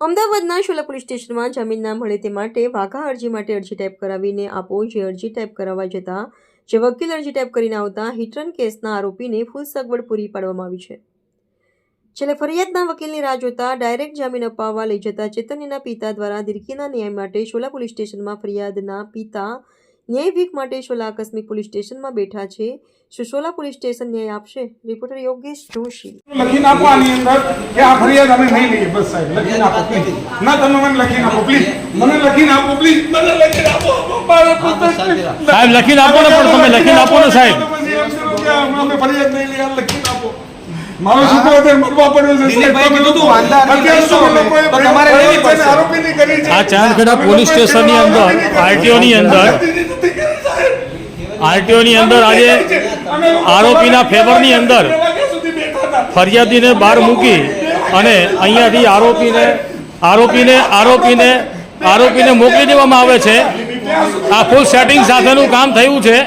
અમદાવાદના શોલા પોલીસ સ્ટેશનમાં જામીન ના મળે તે માટે વાઘા અરજી માટે અરજી ટાઈપ કરાવીને આપો જે અરજી ટાઈપ કરાવવા જતા જે વકીલ અરજી ટાઈપ કરીને આવતા હિટરન કેસના આરોપીને ફૂલ સગવડ પૂરી પાડવામાં આવી છે. છેલ્લે ફરિયાદના વકીલની રાહ જોતા ડાયરેક્ટ જામીન અપાવવા લઈ જતા ચેતન્યના પિતા દ્વારા દિરકીના ન્યાય માટે શોલા પોલીસ સ્ટેશનમાં ફરિયાદના પિતા ન્યાય ભીખ માટે શોલા આકસ્મિક પોલીસ સ્ટેશનમાં બેઠા છે. શું શોલા પોલીસ સ્ટેશન ન્યાય આપશે. રિપોર્ટર યોગેશ જોશી. લખી નાખો આની અંદર કે આ ફરિયાદ અમે નહીં લઈએ. બસ સાહેબ લખી નાખો પ્લીઝ ના તમે મને લખી નાખો પ્લીઝ મને લખી નાખો પ્લીઝ મને લખી નાખો. સાહેબ લખી નાખો ને પણ તમે લખી નાખો ને સાહેબ. અમે ફરિયાદ નહીં લઈએ આપો મારો છોકરો અત્યારે મરવા પડ્યો છે આરોપીની કરી છે. આ ચાંદખેડા પોલીસ સ્ટેશનની અંદર આરટીઓની અંદર. આરટીઓની અંદર આજે આરોપીના ફેવરની અંદર ફરિયાદીને બહાર મૂકી અને અહીંયાથી આરોપીને આરોપીને આરોપીને આરોપીને મોકલી દેવામાં આવે છે. આ ફૂલ સેટિંગ સાથેનું કામ થયું છે.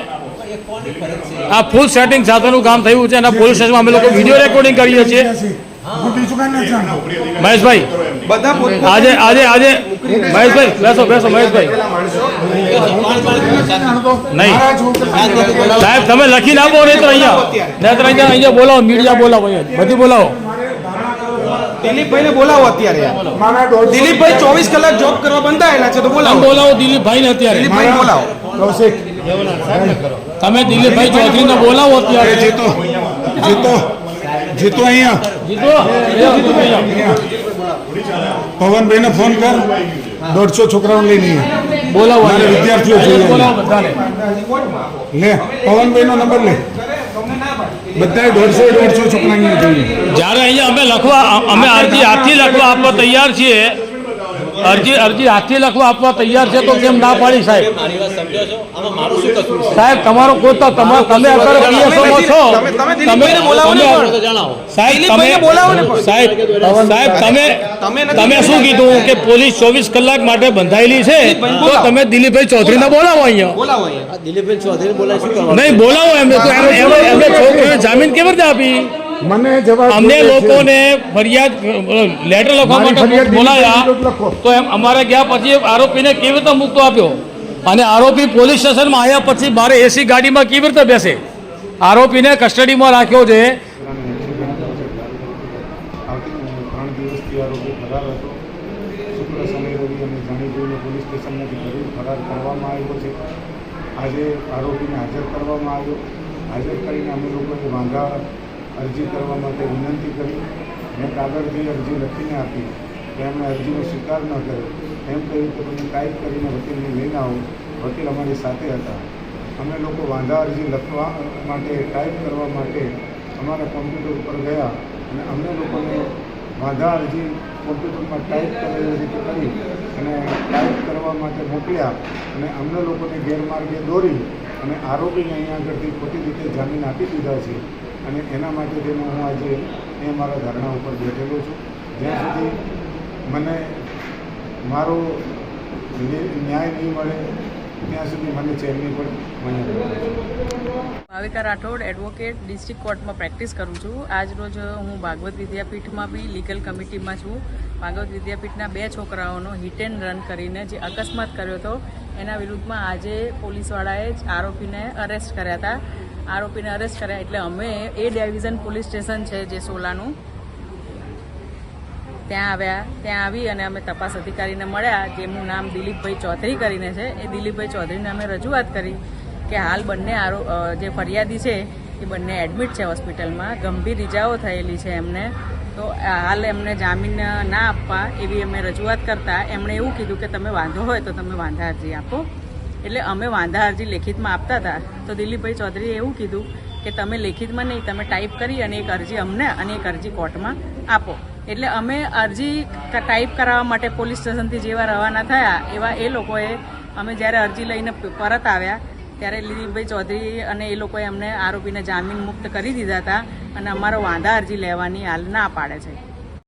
આ ફૂલ સેટિંગ સાથેનું કામ થયું છે અને પોલીસ સ્ટેશનમાં અમે લોકો વીડિયો રેકોર્ડિંગ કરીએ છીએ. મહેશભાઈ આજે આજે આજે મહેશભાઈ બેસો બેસો મહેશભાઈ. નહીં. સાહેબ તમે લખીને આપો નહીં તો અહીંયા. નહીં તો અહીંયા અહીંયા બોલાવો મીડિયા બોલાવો અહીંયા. બધી બોલાવો. દિલીપભાઈને બોલાવો અત્યારે દિલીપભાઈ ચોવીસ કલાક જોબ કરવા બંધાયેલા છે તો બોલાવો. બોલાવો બોલાવો દિલીપભાઈને અત્યારે. દિલીપભાઈ બોલાવો. કૌશિક તમે દિલીપભાઈ ચૌધરીને બોલાવો અત્યારે. જીતો. જીતો. જીતો અહીંયા. જીતો? અહીંયા. પવનભાઈને ફોન કર. દોઢસો છોકરાઓને લઈને બોલાવો મારે વિદ્યાર્થીઓ જોઈએ. બોલાવો પવનભાઈ નો પવનભાઈનો નંબર લે. બધાય દોઢસો દોઢસો છોકરા અહીંયા જોઈએ. જ્યારે અહીંયા અમે લખવા અમે અરજી હાથથી લખવા આપવા તૈયાર છીએ અરજી અરજી હાથથી લખવા આપવા તૈયાર છે તો કેમ ના પાડી સાહેબ? સાહેબ તમારો કોઈ તો તમારો તમે અત્યારે પીએસઓ માં છો? તમે-. સાહેબ તમે બોલાવો સાહેબ સાહેબ તમે તમે શું કીધું કે પોલીસ ચોવીસ કલાક માટે બંધાયેલી છે? તો તમે દિલીપભાઈ ચૌધરીને બોલાવો. અહીંયા. બોલાવો નહીં બોલાવો એમને. તો એમ- એમ- એમને છોકરીને જામીન કેવી રીતે આપી? મને જવાબ અમને લોકોને ફરિયાદ લેટર લખવા માટે ફરિયાદ બોલાયા તો એમ અમારે ગયા પછી આરોપીને કેવી રીતે મુક્તો આપ્યો? અને આરોપી પોલીસ સ્ટેશનમાં આવ્યા પછી બારે એસી ગાડીમાં કેવી રીતે બેસે? આરોપીને કસ્ટડીમાં રાખ્યો છે. આજે આરોપીને હાજર કરવામાં આવ્યો. હાજર કરીને અમે લોકોએ વાંધા અરજી કરવા માટે વિનંતી કરી. મેં કાગળથી અરજી લખીને આપી, તો અમે અરજીનો સ્વીકાર ન કર્યો. એમ કહ્યું કે તમે ટાઈપ કરીને વકીલને લઈને આવો. વકીલ અમારી સાથે હતા. અમે લોકો વાંધા અરજી લખવા માટે, ટાઈપ કરવા માટે અમારા કોમ્પ્યુટર ઉપર ગયા અને અમને લોકોને વાંધા અરજી કોમ્પ્યુટરમાં ટાઈપ કરેલી રીતે કરી અને ટાઈપ કરવા માટે મોકલ્યા અને અમને લોકોને ગેરમાર્ગે દોરી અને આરોપીને અહીંયા આગળથી ખોટી રીતે જામીન આપી દીધા છે. અને એના માટે જેને હું આજે એ મારા ધરણા ઉપર બેઠેલો છું. જ્યાં સુધી મને મારો ન્યાય નહીં મળે, ત્યાં સુધી મને ચેન પણ ભાવિકા રાઠોડ એડવોકેટ ડિસ્ટ્રિક્ટ કોર્ટમાં પ્રેક્ટિસ કરું છું. આજ રોજ હું ભાગવત વિદ્યાપીઠમાં બી લીગલ કમિટીમાં છું. ભાગવત વિદ્યાપીઠના બે છોકરાઓનો હિટ એન્ડ રન કરીને જે અકસ્માત કર્યો હતો, એના વિરુદ્ધમાં આજે પોલીસવાળાએ જ આરોપીને અરેસ્ટ કર્યા હતા. આરોપીને અરેસ્ટ કર્યા એટલે અમે એ ડિવિઝન પોલીસ સ્ટેશન છે જે સોલાનું, ત્યાં આવ્યા, ત્યાં આવી અને અમે તપાસ અધિકારીને મળ્યા, જેમનું નામ દિલીપભાઈ ચૌધરી કરીને છે. એ દિલીપભાઈ ચૌધરીને અમે રજૂઆત કરી કે હાલ બંને આરો જે ફરિયાદી છે, એ બંને એડમિટ છે હોસ્પિટલમાં ગંભીર ઇજાઓ થયેલી છે એમને. તો હાલ એમને જામીન ના આપવા એવી અમે રજૂઆત કરતા. એમણે એવું કીધું કે તમે વાંધો હોય તો તમે વાંધા અરજી આપો. એટલે અમે વાંધા અરજી લેખિતમાં આપતા હતા. તો દિલીપભાઈ ચૌધરીએ એવું કીધું કે તમે લેખિતમાં નહીં, તમે ટાઈપ કરી અને એક અરજી અમને અને એક અરજી કોર્ટમાં આપો. એટલે અમે અરજી ટાઈપ કરાવવા માટે પોલીસ સ્ટેશનથી જેવા રવાના થયા, એવા એ લોકોએ અમે જ્યારે અરજી લઈને પરત આવ્યા, ત્યારે દિલીપભાઈ ચૌધરી અને એ લોકોએ અમને આરોપીને જામીન મુક્ત કરી દીધા હતા અને અમારો વાંધા અરજી લેવાની હાલ ના પાડે છે.